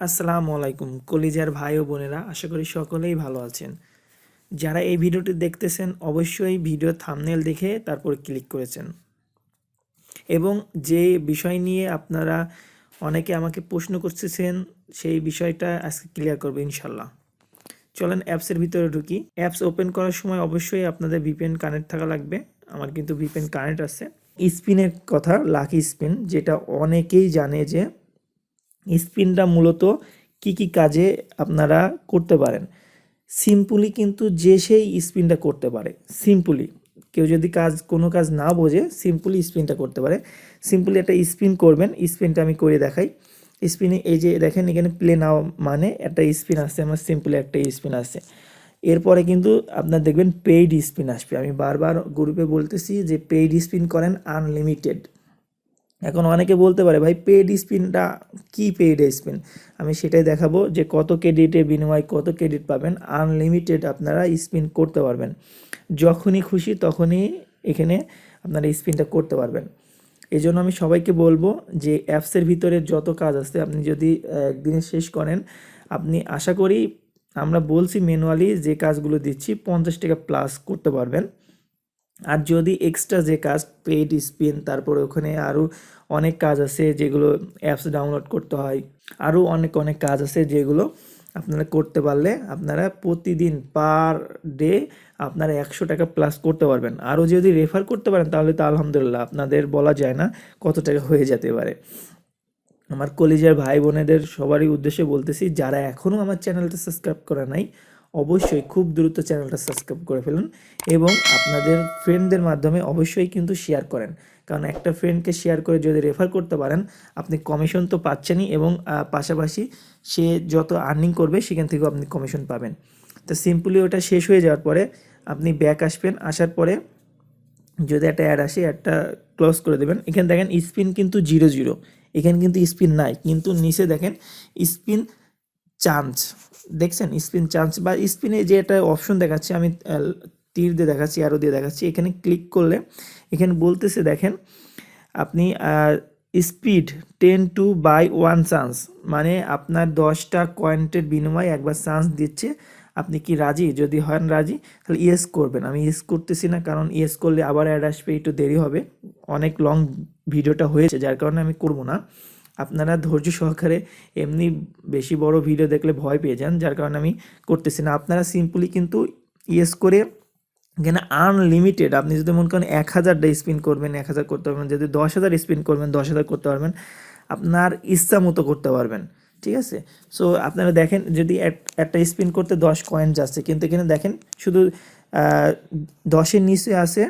আসসালামু আলাইকুম, কলিজার ভাই ও বোনেরা, আশা করি সকলেই ভালো আছেন। যারা এই ভিডিওটি দেখতেছেন, অবশ্যই ভিডিও থামনেল দেখে তারপর ক্লিক করেছেন। এবং যে বিষয় নিয়ে আপনারা অনেকে আমাকে প্রশ্ন করতেছেন, সেই বিষয়টা আজকে ক্লিয়ার করব ইনশাল্লাহ। চলেন অ্যাপসের ভিতরে ঢুকি। অ্যাপস ওপেন করার সময় অবশ্যই আপনাদের ভিপিএন কানেক্ট থাকা লাগবে। আমার কিন্তু ভিপিএন কানেক্ট আছে। স্পিনের কথা লাকি স্পিন যেটা অনেকেই জানে যে স্পিনটা মূলত কি কি কাজে আপনারা করতে পারেন। সিম্পলি কিন্তু যে সেই স্পিনটা করতে পারে। সিম্পলি, কেউ যদি কাজ, কোনো কাজ না বোঝে, সিম্পলি স্পিনটা করতে পারে। সিম্পলি একটা স্পিন করবেন, স্পিনটা আমি করে দেখাই। স্পিনে এই যে দেখেন, এখানে প্লে নাও মানে একটা স্পিন আসছে, আমার সিম্পলি একটা স্পিন আসছে। এরপরে কিন্তু আপনার দেখবেন পেইড স্পিন আসবে। আমি বারবার গ্রুপে বলতেছি যে পেইড স্পিন করেন আনলিমিটেড। এখন অনেকে বলতে পারে, ভাই পেড স্পিনটা কি পেইড স্পিন আমি সেটাই দেখাবো যে কত ক্রেডিটের বিনিময়ে, কত ক্রেডিট পাবেন। আনলিমিটেড আপনারা স্পিন করতে পারবেন। যখনই খুশি তখনই এখানে আপনারা স্পিনটা করতে পারবেন। এই জন্য আমি সবাইকে বলব যে অ্যাপসের ভিতরে যত কাজ আছে, আপনি যদি একদিনে শেষ করেন, আপনি আশা করি আমরা বলছি ম্যানুয়ালি যে কাজগুলো দিচ্ছি, পঞ্চাশ টাকা প্লাস করতে পারবেন। আর যদি এক্সট্রা যে কাজ পেইড স্পিন তারপরে ওখানে আরও অনেক কাজ আছে যেগুলো অ্যাপস ডাউনলোড করতে হয়। আরও অনেক অনেক কাজ আছে যেগুলো আপনারা করতে পারলে আপনারা প্রতিদিন পার ডে আপনারা একশো টাকা প্লাস করতে পারবেন। আরও যদি রেফার করতে পারেন তাহলে তো আলহামদুলিল্লাহ আপনাদের বলা যায় না কত টাকা হয়ে যেতে পারে। আমার কলেজের ভাই বোনেদের সবারই উদ্দেশ্যে বলতেছি, যারা এখনও আমার চ্যানেলটা সাবস্ক্রাইব করা নাই অবশ্যই খুব দ্রুত চ্যানেলটা সাবস্ক্রাইব করে ফেলুন এবং আপনাদের ফ্রেন্ডদের মাধ্যমে অবশ্যই কিন্তু শেয়ার করেন। কারণ একটা ফ্রেন্ডকে শেয়ার করে যদি রেফার করতে পারেন, আপনি কমিশন তো পাচ্ছেনই এবং পাশাপাশি সে যত আর্নিং করবে, সেখান থেকেও আপনি কমিশন পাবেন। তো সিম্পলি ওটা শেষ হয়ে যাওয়ার পরে আপনি ব্যাক আসবেন, আসার পরে যদি একটা অ্যাড আসে একটা ক্লোজ করে দেবেন। এখানে দেখেন স্পিন কিন্তু জিরো জিরো এখানে কিন্তু স্পিন নাই। কিন্তু নিচে দেখেন স্পিন চান্স। দেখছেন? স্পিন চান্স বা স্পিনে যে একটা অপশন দেখাচ্ছে, আমি তীর দিয়ে দেখাচ্ছি আরও দিয়ে দেখাচ্ছি, এখানে ক্লিক করলে এখানে বলতেছে, দেখেন, আপনি speed ten two by one chance মানে আপনার দশটা কয়েন্টের বিনিময়ে একবার চান্স দিচ্ছে, আপনি কি রাজি? যদি হন রাজি, তাহলে ইয়েস করবেন। আমি ইয়েস করতেছি না, কারণ ইয়েস করলে আবার অ্যাড আসবে, একটু দেরি হবে। অনেক লং ভিডিওটা হয়েছে, যার কারণে আমি করব না। আপনারা ধৈর্য সহকারে এমনি বেশি বড় ভিডিও দেখলে ভয় পেয়ে যান, যার কারণে আমি করতেছি না। আপনারা সিম্পলি কিন্তু ইয়েস করে এখানে আনলিমিটেড আপনি যদি মনে করেন এক হাজারটা স্পিন করবেন, এক হাজার করতে পারবেন, যদি দশ হাজার স্পিন করবেন, দশ হাজার করতে পারবেন, আপনার ইচ্ছা মতো করতে পারবেন, ঠিক আছে? সো আপনারা দেখেন যদি এক- একটা স্পিন করতে দশ কয়েন যাচ্ছে, কিন্তু এখানে দেখেন শুধু দশের নিচে আছে,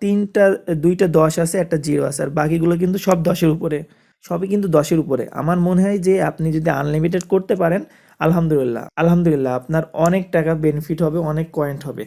তিনটা, দুইটা দশ আছে, একটা জিরো আছে, আর বাকিগুলো কিন্তু সব দশের উপরে। সবই কিন্তু দশের উপরে। আমার মনে হয় যে আপনি যদি আনলিমিটেড করতে পারেন, আলহামদুলিল্লাহ। আলহামদুলিল্লাহ, আপনার অনেক টাকা বেনিফিট হবে, অনেক কয়েন্ট হবে।